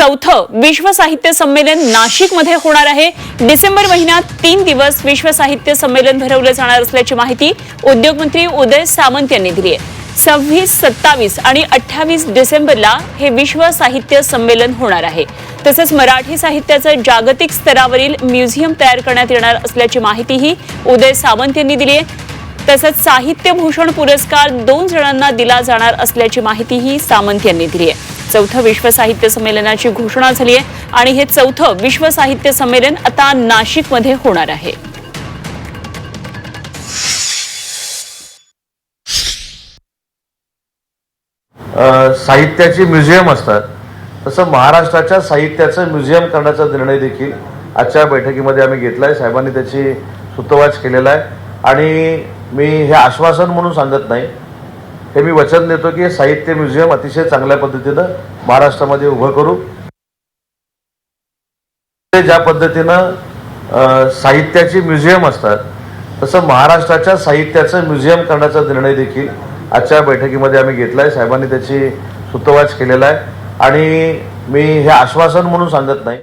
चौथं विश्व साहित्य संमेलन नाशिकमध्ये होणार आहे. डिसेंबर महिन्यात तीन दिवस विश्व साहित्य संमेलन भरवलं जाणार असल्याची माहिती उद्योगमंत्री उदय सामंत यांनी दिली आहे. सव्वीस सत्तावीस आणि अठ्ठावीस डिसेंबरला हे विश्व साहित्य संमेलन होणार आहे. तसंच मराठी साहित्याचं जागतिक स्तरावरील म्युझियम तयार करण्यात येणार असल्याची माहितीही उदय सामंत यांनी दिली आहे. तसंच साहित्य भूषण पुरस्कार दोन जणांना दिला जाणार असल्याची माहितीही सामंत यांनी दिली आहे. चौथं विश्व साहित्य संमेलनाची घोषणा झाली आहे आणि हे चौथं विश्व साहित्य संमेलन आता नाशिकमध्ये होणार आहे. साहित्याची म्युझियम असतात. तसं महाराष्ट्राच्या साहित्याचं म्युझियम करण्याचा निर्णय देखील आजच्या बैठकीमध्ये आम्ही घेतला आहे साहेबांनी त्याची सुतवाच केलेला आहे. आणि मी हे आश्वासन म्हणून सांगत नाही हे मी वचन देतो की साहित्य म्युझियम अतिशय चांगल्या पद्धतीनं महाराष्ट्रामध्ये उभं करू ते ज्या पद्धतीनं साहित्याची म्युझियम असतात तसं महाराष्ट्राच्या साहित्याचं म्युझियम करण्याचा निर्णय देखील आजच्या बैठकीमध्ये आम्ही घेतला आहे साहेबांनी त्याची सुतवाच केलेला आहे. आणि मी हे आश्वासन म्हणून सांगत नाही.